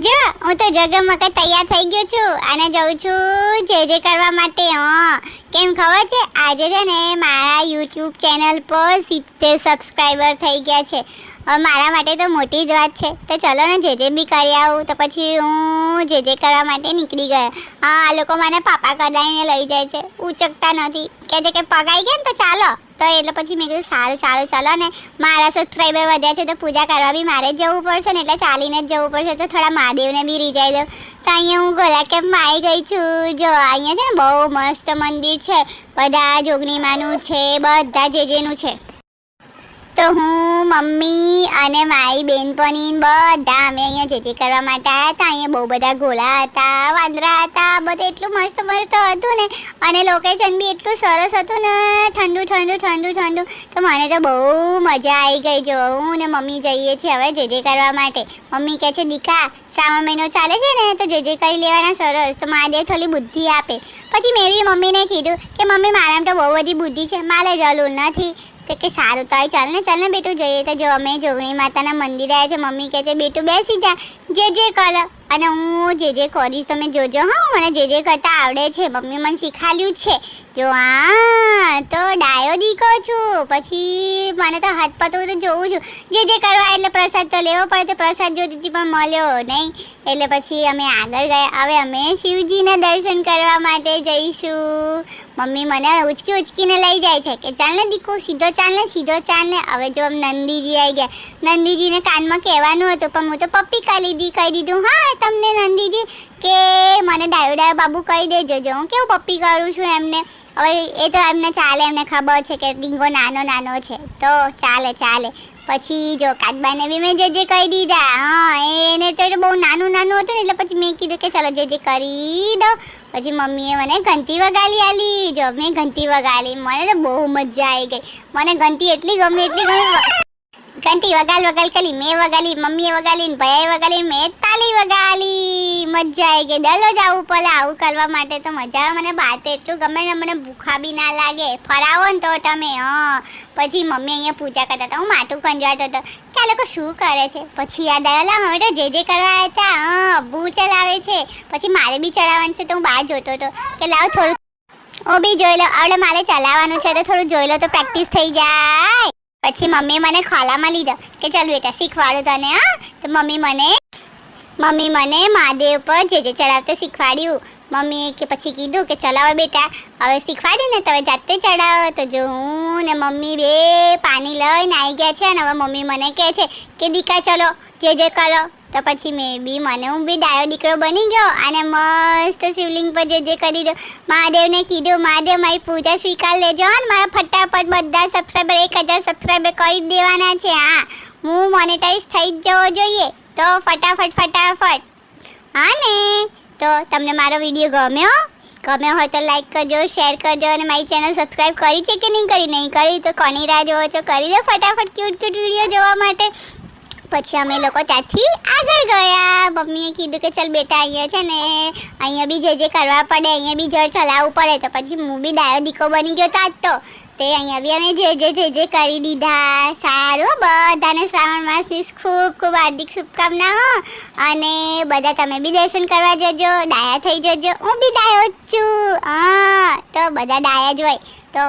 જો, હું તો જગમગ તૈયાર થઈ ગયો છું અને જઉં છું જે જે કરવા માટે, હા. કેમ ખબર છે? આજે છે ને મારા યુટ્યુબ ચેનલ પર સિત્તેર સબસ્ક્રાઈબર થઈ ગયા છે. મારા માટે તો મોટી જ વાત છે. તો ચલો ને જે જે બી કરી આવું, તો પછી હું જે જે કરવા માટે નીકળી ગયા. હા, આ લોકો મને પાપા કડાઈને લઈ જાય છે. ઉચકતા નથી. કહે છે કે પગાઈ ગયા ને તો ચાલો. તો એટલે પછી મેં કીધું, સારું સારું, ચાલો ને. મારા સબસ્ક્રાઈબર વધ્યા છે તો પૂજા કરવા બી મારે જ જવું પડશે ને એટલે ચાલીને જ જવું પડશે. તો થોડા મહાદેવને બી રીજાઈ દઉં. તો અહીંયા હું ગોલા કેમ્પમાં આવી ગઈ છું. જો, અહીંયા છે ને બહુ મસ્ત મંદિર છે. બધા જોગણીમાનું છે, બધા જે જેનું છે. તો હું, મમ્મી અને મારી બેનપણી બધા અમે અહીંયા જેથી કરવા માટે આવ્યા હતા, અહીંયા બહુ બધા ગોળા હતા, વાંદરા હતા, બધું એટલું મસ્ત મસ્ત હતું ને. અને લોકેશન બી એટલું સરસ હતું ને, ઠંડુ ઠંડુ ઠંડુ ઠંડુ. તો મને તો બહુ મજા આવી ગઈ જો હું ને મમ્મી જઈએ છીએ હવે જે કરવા માટે. મમ્મી કહે છે, દીકા, શ્રાવણ મહિનો ચાલે છે ને, તો જે જે કરી લેવાના સરસ. તો મહાદેવ થોડી બુદ્ધિ આપે. પછી મેં બી મમ્મીને કીધું કે, મમ્મી, મારામાં તો બહુ બધી બુદ્ધિ છે, મારે જરૂર નથી. તો કે સારું, તો ચાલ ને ચાલ ને બેટું, જઈએ તો જો, અમે જોગણી માતાના મંદિરે આવ્યા છે. મમ્મી કહે છે, બેટું બેસી જા, જે જે, કર. અને હું જે જે કરીશ તમે જોજો હા, મને જે જે કરતા આવડે છે, મમ્મી મને શીખાડ્યું છે. જો આ, તો ડાયો દીકો છું. પછી મને તો હાથ પતું તો જોઉં છું. જે જે કરવા એટલે પ્રસાદ તો લેવો પડે, તો પ્રસાદ જોતી પણ મળ્યો નહીં. એટલે પછી અમે આગળ ગયા. હવે અમે શિવજીના દર્શન કરવા માટે જઈશું. મમ્મી મને ઉચકી ઉચકીને લઈ જાય છે કે ચાલ ને દીકુ, સીધો ચાલ ને, સીધો ચાલ ને. હવે જો આમ નંદીજી આવી ગયા. નંદીજીને કાનમાં કહેવાનું હતું, પણ હું તો પપ્પી કાલી દી કહી દીધું. હા તમને નંદીજી, કે મને ડાયો ડાયો બાબુ કહી દેજો જો. હું કેવું પપ્પી કરું છું એમને? હવે એ તો એમને ચાલે, એમને ખબર છે કે ડીંગો નાનો નાનો છે. તો ચાલે ચાલે. પછી જો કાચબાને બી મેં જે જે કહી દીધા. હા, એને તો બહુ નાનું નાનું હતું ને, એટલે પછી મેં કીધું કે ચાલો જે જે કરી દો. પછી મમ્મીએ મને ઘંટી વગાડી આલી. જો મેં ઘંટી વગાડી. મને તો બહુ મજા આવી ગઈ. મને ઘંટી એટલી ગમે એટલી ગમે. ઘંટી વગાલ વગાલ કરી મેં વગાલી, મમ્મીએ વગાલી ને ભાઈએ વગાલી મેં તાલી વગાલી. મજા આવી ગઈ. દલો જ આવું પડે આવું કરવા માટે તો મજા આવે. મને બહાર તો એટલું ગમે ને મને ભૂખા બી ના લાગે. ફરાવો ને તો તમે, હા. પછી મમ્મી અહીંયા પૂજા કરતા હતા. હું માટું ખંજવાતો હતો. કે આ લોકો શું કરે છે? પછી યાદ આવ્યા હવે તો જે જે કરવા આવ્યા હતા, હા બૂ ચલાવે છે. પછી મારે બી ચડાવવાનું છે તો હું બહાર જોતો હતો કે લાવ થોડું. ઓ બી જોઈ લો. હવે મારે ચલાવવાનું છે તો થોડું જોઈ લો તો પ્રેક્ટિસ થઈ જાય. પછી મમ્મી મને ખોલામાં લીધો કે ચાલ બેટા, શીખવાડું તને, હા? તો મમ્મી મને મમ્મી મને મહાદેવ પર જે જે ચડાવતો શીખવાડ્યું. મમ્મીએ કે પછી કીધું કે ચલાવો બેટા, હવે શીખવાડ્યું ને, તમે જાતે ચડાવો. તો જો હું ને મમ્મી બે પાણી લઈને આવી ગયા છે અને હવે મમ્મી મને કહે છે કે દીકા ચલો, જે જે કરો. તો પછી મેં બી મને હું બી ડાયો દીકરો બની ગયો અને મસ્ત શિવલિંગ પર જે જે કરી દો મહાદેવને કીધું, મહાદેવ, મારી પૂજા સ્વીકાર લેજો અને મારા ફટાફટ બધા સબસ્ક્રાઈબર એક હજાર સબસ્ક્રાઈબર કરી દેવાના છે. હા, હું મોનેટાઈઝ થઈ જ જવો જોઈએ. તો ફટાફટ ફટાફટ. હા ને? તો તમને મારો વીડિયો ગમ્યો? ગમ્યો હોય તો લાઈક કરજો શેર કરજો અને મારી ચેનલ સબસ્ક્રાઈબ કરી છે કે નહીં કરી? નહીં કરી તો કોની રાહ જોવો છો? કરી દો ફટાફટ ક્યુટ ક્યુટ વીડિયો જોવા માટે. પછી અમે લોકો ત્યાંથી આગળ ગયા. મમ્મીએ કીધું કે ચાલ બેટા અહીંયા છે ને, અહીંયા બી જે જે કરવા પડે, અહીંયા બી જળ ચલાવવું પડે. તો પછી હું બી ડાયો દીકો બની ગયો તો આજ તો. તે અહીંયા બી અમે જે જે જે જે કરી દીધા. સારું બધાને શ્રાવણ માસની ખૂબ ખૂબ હાર્દિક શુભકામનાઓ. અને બધા તમે બી દર્શન કરવા જજો, ડાયા થઈ જજો. હું બી ડાયો જ છું. હા, તો બધા ડાયા જ હોય. તો